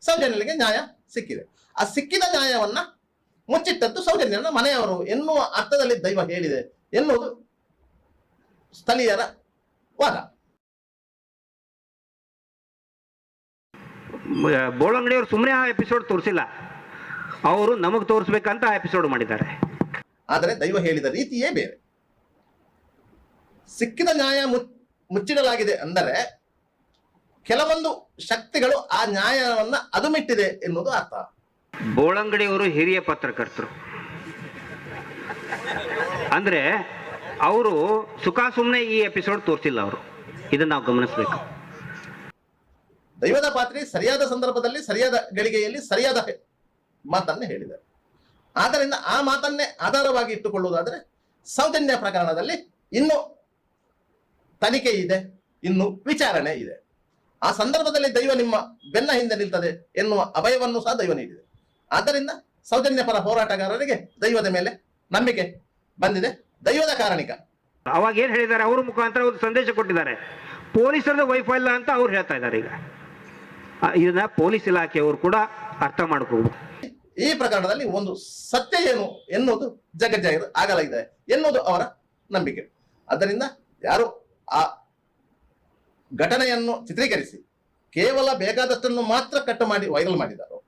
ಸೌಜನ್ಯನಿಗೆ ನ್ಯಾಯ ಸಿಕ್ಕಿದೆ. ಆ ಸಿಕ್ಕಿದ ನ್ಯಾಯವನ್ನ ಮುಚ್ಚಿಟ್ಟದ್ದು ಸೌಜನ್ಯನ ಮನೆಯವರು ಎನ್ನುವ ಅರ್ಥದಲ್ಲಿ ದೈವ ಹೇಳಿದೆ ಎನ್ನುವುದು ಸ್ಥಳೀಯರ ವಾದ. ಬೋಳಂಗಡಿಯವರು ಸುಮ್ಮನೆ ಆ ಎಪಿಸೋಡ್ ತೋರಿಸಿಲ್ಲ. ಅವರು ನಮಗೆ ತೋರಿಸ್ಬೇಕಂತ ಆ ಎಪಿಸೋಡ್ ಮಾಡಿದ್ದಾರೆ. ಆದರೆ ದೈವ ಹೇಳಿದ ರೀತಿಯೇ ಬೇರೆ. ಸಿಕ್ಕಿದ ನ್ಯಾಯ ಮುಚ್- ಮುಚ್ಚಿಡಲಾಗಿದೆ ಅಂದರೆ ಕೆಲವೊಂದು ಶಕ್ತಿಗಳು ಆ ನ್ಯಾಯವನ್ನ ಅದುಮಿಟ್ಟಿದೆ ಎನ್ನುವುದು ಅರ್ಥ. ಬೋಳಂಗಡಿಯವರು ಹಿರಿಯ ಪತ್ರಕರ್ತರು. ಅಂದ್ರೆ ಅವರು ಸುಖ ಸುಮ್ಮನೆ ಈ ಎಪಿಸೋಡ್ ತೋರಿಸಿಲ್ಲ ಅವರು. ಇದನ್ನ ನಾವು ಗಮನಿಸಬೇಕು. ದೈವದ ಪಾತ್ರಿ ಸರಿಯಾದ ಸಂದರ್ಭದಲ್ಲಿ ಸರಿಯಾದ ಗಳಿಗೆಯಲ್ಲಿ ಸರಿಯಾದ ಮಾತನ್ನೇ ಹೇಳಿದ್ದಾರೆ ಆದ್ದರಿಂದ ಆ ಮಾತನ್ನೇ ಆಧಾರವಾಗಿ ಇಟ್ಟುಕೊಳ್ಳುವುದಾದರೆ ಸೌಜನ್ಯ ಪ್ರಕರಣದಲ್ಲಿ ಇನ್ನು ತನಿಖೆ ಇದೆ ಇನ್ನು ವಿಚಾರಣೆ ಇದೆ. ಆ ಸಂದರ್ಭದಲ್ಲಿ ದೈವ ನಿಮ್ಮ ಬೆನ್ನ ಹಿಂದೆ ನಿಲ್ತದೆ ಎನ್ನುವ ಅಭಯವನ್ನು ಸಹ ದೈವ ನೀಡಿದೆ. ಆದ್ದರಿಂದ ಸೌಜನ್ಯ ಪರ ಹೋರಾಟಗಾರರಿಗೆ ದೈವದ ಮೇಲೆ ನಂಬಿಕೆ ಬಂದಿದೆ. ದೈವದ ಕಾರಣಿಕ. ಅವಾಗ ಏನ್ ಹೇಳಿದ್ದಾರೆ? ಅವ್ರ ಮುಖಾಂತರ ಒಂದು ಸಂದೇಶ ಕೊಟ್ಟಿದ್ದಾರೆ. ಪೊಲೀಸರದ ಇಲ್ಲ ಅಂತ ಅವ್ರು ಹೇಳ್ತಾ ಇದ್ದಾರೆ ಈಗ. ಇದನ್ನ ಪೊಲೀಸ್ ಇಲಾಖೆಯವರು ಕೂಡ ಅರ್ಥ ಮಾಡ್ಕೋಬೇಕು ಈ ಪ್ರಕರಣದಲ್ಲಿ ಒಂದು ಸತ್ಯ ಏನು ಎನ್ನುವುದು ಜಗಜ್ಜಾಗಿದೆ ಆಗಲಾಗಿದೆ ಎನ್ನುವುದು ಅವರ ನಂಬಿಕೆ. ಆದ್ದರಿಂದ ಯಾರು ಆ ಘಟನೆಯನ್ನು ಚಿತ್ರೀಕರಿಸಿ ಕೇವಲ ಬೇಕಾದಷ್ಟನ್ನು ಮಾತ್ರ ಕಟ್ಟು ಮಾಡಿ ವೈರಲ್ ಮಾಡಿದರು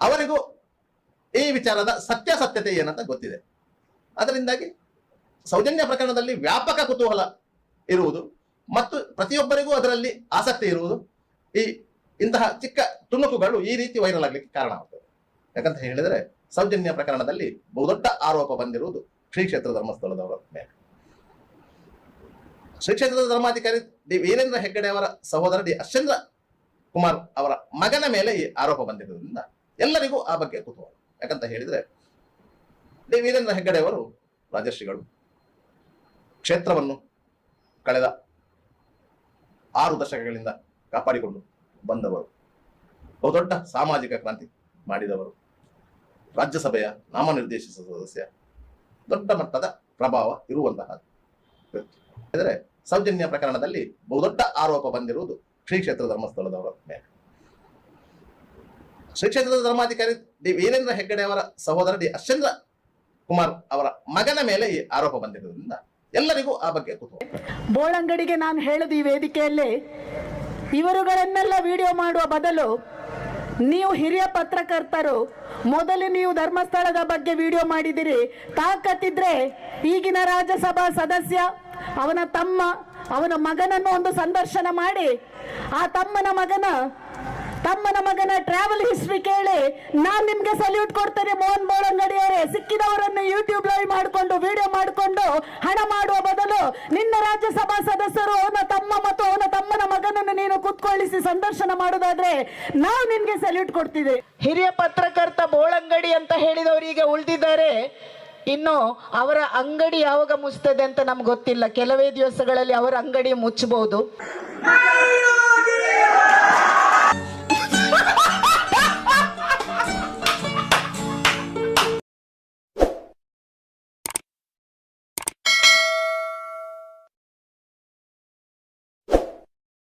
ಅವರಿಗೂ ಈ ವಿಚಾರದ ಸತ್ಯಾಸತ್ಯತೆ ಏನಂತ ಗೊತ್ತಿದೆ. ಅದರಿಂದಾಗಿ ಸೌಜನ್ಯ ಪ್ರಕರಣದಲ್ಲಿ ವ್ಯಾಪಕ ಕುತೂಹಲ ಇರುವುದು ಮತ್ತು ಪ್ರತಿಯೊಬ್ಬರಿಗೂ ಅದರಲ್ಲಿ ಆಸಕ್ತಿ ಇರುವುದು ಈ ಇಂತಹ ಚಿಕ್ಕ ತುಣುಕುಗಳು ಈ ರೀತಿ ವೈರಲ್ ಆಗಲಿಕ್ಕೆ ಕಾರಣವಾಗುತ್ತದೆ ಯಾಕಂತ ಹೇಳಿದರೆ ಸೌಜನ್ಯ ಪ್ರಕರಣದಲ್ಲಿ ಬಹುದೊಡ್ಡ ಆರೋಪ ಬಂದಿರುವುದು ಶ್ರೀ ಕ್ಷೇತ್ರ ಧರ್ಮಸ್ಥಳದವರ ಮೇಲೆ. ಶ್ರೀ ಕ್ಷೇತ್ರದ ಧರ್ಮಾಧಿಕಾರಿ ಡಿ ವೀರೇಂದ್ರ ಹೆಗ್ಗಡೆ ಅವರ ಸಹೋದರ ಡಿ ಅಶ್ಚಂದ್ರ ಕುಮಾರ್ ಅವರ ಮಗನ ಮೇಲೆ ಈ ಆರೋಪ ಬಂದಿರುವುದರಿಂದ ಎಲ್ಲರಿಗೂ ಆ ಬಗ್ಗೆ ಕುತೂಹಲ. ಯಾಕಂತ ಹೇಳಿದ್ರೆ ಡಿ ವೀರೇಂದ್ರ ಹೆಗ್ಗಡೆ ಅವರು ರಾಜಶ್ರೀಗಳು. ಕ್ಷೇತ್ರವನ್ನು ಕಳೆದ ಆರು ದಶಕಗಳಿಂದ ಕಾಪಾಡಿಕೊಂಡು ಬಂದವರು. ಬಹುದೊಡ್ಡ ಸಾಮಾಜಿಕ ಕ್ರಾಂತಿ ಮಾಡಿದವರು. ರಾಜ್ಯಸಭೆಯ ನಾಮನಿರ್ದೇಶಿತ ಸದಸ್ಯ. ದೊಡ್ಡ ಮಟ್ಟದ ಪ್ರಭಾವ ಇರುವಂತಹ ವ್ಯಕ್ತಿ. ಆದರೆ ಸೌಜನ್ಯ ಪ್ರಕರಣದಲ್ಲಿ ಬಹುದೊಡ್ಡ ಆರೋಪ ಬಂದಿರುವುದು ಶ್ರೀ ಕ್ಷೇತ್ರ ಧರ್ಮಸ್ಥಳದವರ ಮೇಲೆ. ಶ್ರೀ ಕ್ಷೇತ್ರದ ಧರ್ಮಾಧಿಕಾರಿ ಡಿ ವೀರೇಂದ್ರ ಹೆಗ್ಗಡೆ ಅವರ ಸಹೋದರ ಡಿ ಅಶ್ಚಂದ್ರ ಕುಮಾರ್ ಅವರ ಮಗನ ಮೇಲೆ ಈ ಆರೋಪ ಬಂದಿರುವುದರಿಂದ ಎಲ್ಲರಿಗೂ ಆ ಬಗ್ಗೆ ಕುತೂಹಲ. ಬೋಳಂಗಡಿಗೆ ನಾನು ಹೇಳಿದ ಈ ವೇದಿಕೆಯಲ್ಲಿ ಇವರುಗಳನ್ನೆಲ್ಲ ವಿಡಿಯೋ ಮಾಡುವ ಬದಲು ನೀವು ಹಿರಿಯ ಪತ್ರಕರ್ತರು, ಮೊದಲು ನೀವು ಧರ್ಮಸ್ಥಳದ ಬಗ್ಗೆ ವಿಡಿಯೋ ಮಾಡಿದಿರಿ, ತಾಕತ್ತಿದ್ರೆ ಈಗಿನ ರಾಜ್ಯಸಭಾ ಸದಸ್ಯ ಅವನ ತಮ್ಮ, ಅವನ ಮಗನನ್ನು ಒಂದು ಸಂದರ್ಶನ ಮಾಡಿ, ಆ ತಮ್ಮನ ಮಗನ ತಮ್ಮನ ಮಗನ ಟ್ರಾವೆಲ್ ಹಿಸ್ಟ್ರಿ ಕೇಳಿ, ನಾನು ನಿಮ್ಗೆ ಸಲ್ಯೂಟ್ ಕೊಡ್ತೇನೆ ಮೋಹನ್ ಬೋಳಂಗಡಿಯವರೇ. ಸಿಕ್ಕಿದವರನ್ನು ಯೂಟ್ಯೂಬ್ ಲೈವ್ ಮಾಡಿಕೊಂಡು ವಿಡಿಯೋ ಮಾಡಿಕೊಂಡು ಹಣ ಮಾಡುವ ಬದಲು ನಿನ್ನ ರಾಜ್ಯಸಭಾ ಸದಸ್ಯರು ಅವನ ತಮ್ಮ ಮತ್ತು ಅವನ ತಮ್ಮನ ಮಗನನ್ನು ನೀನು ಕುತ್ಕೊಳ್ಳಿಸಿ ಸಂದರ್ಶನ ಮಾಡೋದಾದ್ರೆ ನಾವು ನಿನ್ಗೆ ಸಲ್ಯೂಟ್ ಕೊಡ್ತಿದ್ದೆ ಹಿರಿಯ ಪತ್ರಕರ್ತ ಬೋಳಂಗಡಿ ಅಂತ ಹೇಳಿದವರು ಈಗ ಉಳಿದಿದ್ದಾರೆ. ಇನ್ನು ಅವರ ಅಂಗಡಿ ಯಾವಾಗ ಮುಚ್ತದೆ ಅಂತ ನಮ್ಗೆ ಗೊತ್ತಿಲ್ಲ. ಕೆಲವೇ ದಿವಸಗಳಲ್ಲಿ ಅವರ ಅಂಗಡಿ ಮುಚ್ಚಬಹುದು